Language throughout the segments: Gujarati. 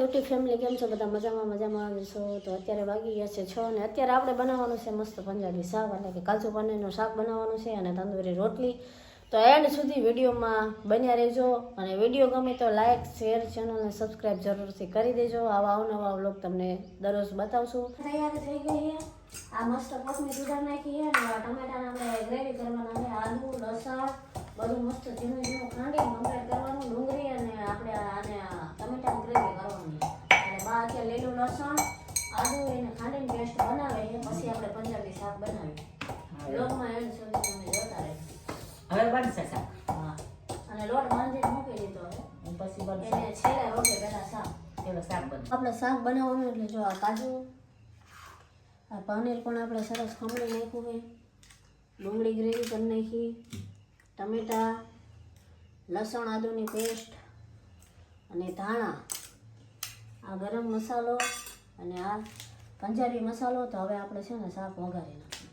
યુટ્યુબ ફેમિલી કેમ છો? બધા મજામાં મજામાં આવી છો? તો અત્યારે વાગી ગયા છે છ અને અત્યારે આપણે બનાવવાનું છે મસ્ત પંજાબી શાક, એટલે કે કાજુ પનીરનું શાક બનાવવાનું છે અને તંદૂરી રોટલી. તો એન્ડ સુધી વિડીયોમાં બન્યા રહેજો અને વીડિયો ગમે તો લાઇક શેર, ચેનલને સબસ્ક્રાઇબ જરૂરથી કરી દેજો. આવા અવનવા વ્લોગ તમને દરરોજ બતાવશું. તૈયાર થઈ ગઈ આ મસ્ત કોથમીર સુધાર નાખી છે અને ટમેટાના આપણે ગ્રેવી કરવાના છે. આલુ, લસણ, બધું મસ્ત ઝીણું ઝીણું ખાંડી કમ્પ્લીટ કરવાનું, ડુંગળી અને આપણે આને એટલે બા લીલું લસણ આદુ એને ખાંડીને પેસ્ટ બનાવે છે પછી આપણે પંજાબી શાક બનાવીએ. લોટમાં એન્ડ સુધી તમે જોતા રહે. હવે બનશે શાક. હા. અને લોટ બાંધીને મૂકી દીધો હવે. પછી બનશે. એને છેલ્લે રોટે પહેલા શાક. પેલો શાક બનશે. આપણે શાક બનાવવાનું એટલે જો આ કાજુ આ પનીર પણ આપણે સરસ ખમણી નાખ્યું હોય ડુંગળી ગ્રેવી કરી નાખી. ટમેટા લસણ આદુની પેસ્ટ અને ધાણા. આ ગરમ મસાલો અને આ પંજાબી મસાલો તો હવે આપણે છે ને શાક વઘારી નાખીએ.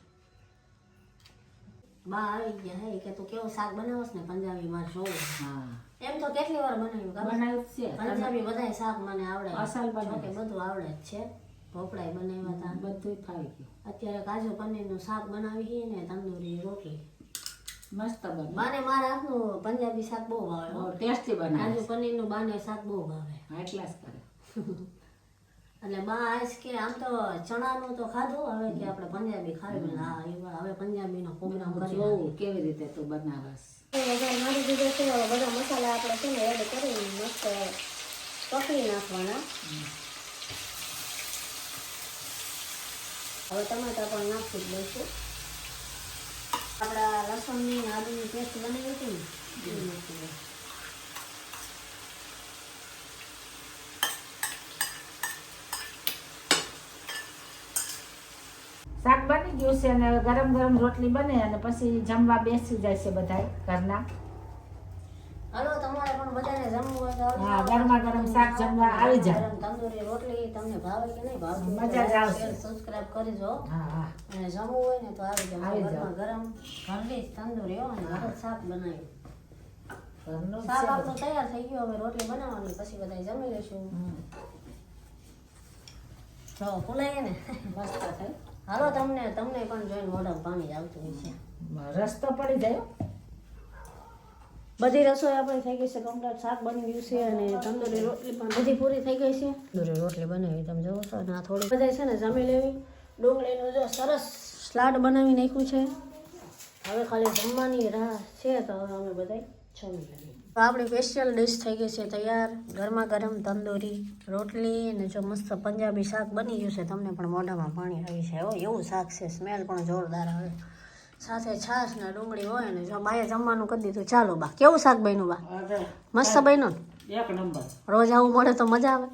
બા આવી ગયા હે કે તું કેવું શાક બનાવસ ને પંજાબી માર જોવું એમ તો કેટલી વાર બનાવ્યું બનાવ્યું છે. પંજાબી બધાય શાક મને આવડે. મસાલ. જોકે બધું આવડે જ છે. ભોપળાય બનાવ્યા હતા બધું ફાવી ગયું. અત્યારે કાજુ પનીરનું શાક બનાવી છે ને તંદૂરી રોટલી. મસ્ત બને. બાને મારા હાથનું પંજાબી શાક બહુ ભાવે ટેસ્ટી બને કાજુ પનીરનું બાને શાક બહુ ભાવે. એટલા જ કરે. એટલે બા આજ કે આમ તો ચણાનું તો ખાધું હવે કે આપણે પંજાબી ખાવી. હા હવે પંજાબીનો પ્રોગ્રામ કરી જોવું કેવી રીતે તું બનાવસ મારી દીધો છે બધા મસાલા આપણે છે ને એડ કરી મસ્ત પકડી નાખવાના. હવે ટમાટા પણ નાખી જ લઈશું. આપણા લસણની આદુની પેસ્ટ બનાવી હતી ને એ નાખી દઈએ. શાક બની ગયું છે અને ગરમ ગરમ રોટલી બને અને પછી જમવા બેસી જાય છે બધા ઘરના. હલો તમારે પણ બધાને જમવું હોય તો હા, ગરમા ગરમ શાક જમવા આવી જાય. ગરમ તંદૂરી રોટલી તમને ભાવે કે નહીં ભાવે? મજા જ આવશે. સબસ્ક્રાઇબ કરજો હા હા. અને જમવું હોય ને તો આવી જાવ. ગરમા ગરમ ઘરની તંદૂરી હો અને ઘરે શાક બનાવી. શાક આપણું તૈયાર થઈ ગયું. હવે રોટલી બનાવવાની પછી બધા જમી લઈશું. જો ફૂલાય ને. મસ્ત થઈ હાલો તમને તમને પણ જોઈને મોઢામાં પાણી આવતું હોય છે. રસ્તો પડી જાય બધી રસોઈ આપણી થઈ ગઈ છે કમ્પ્લેટ શાક બની ગયું છે અને તંદૂરી રોટલી પણ બધી પૂરી થઈ ગઈ છે. દૂરી રોટલી બનાવી તમે જોવો છો. અને આ થોડી બધા છે ને જમી લેવી. ડુંગળીનું જો સરસ સ્લાડ બનાવી નાખ્યું છે. હવે ખાલી જમવાની રાહ છે તો હવે અમે બધા જમી લઈએ તો આપણી સ્પેશિયલ ડિશ થઈ ગઈ છે તૈયાર. ગરમા ગરમ તંદૂરી રોટલી અને જો મસ્ત પંજાબી શાક બની ગયું છે તમને પણ મોઢામાં પાણી આવી છે હો એવું શાક છે. સ્મેલ પણ જોરદાર આવે. સાથે છાશ ને ડુંગળી હોય ને જો બાએ જમવાનું કરી દીધું. ચાલો બા કેવું શાક બન્યું બા? મસ્ત બન્યું એક નંબર. રોજ આવું મળે તો મજા આવે.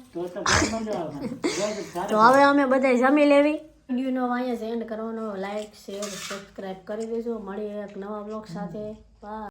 તો હવે અમે બધા જમી લેવી. વિડીયોનો અહીંયા જ એન્ડ કરવાનો. લાઈક શેર સબસ્ક્રાઇબ કરી દેજો. મળીએ એક નવા બ્લોગ સાથે. બાય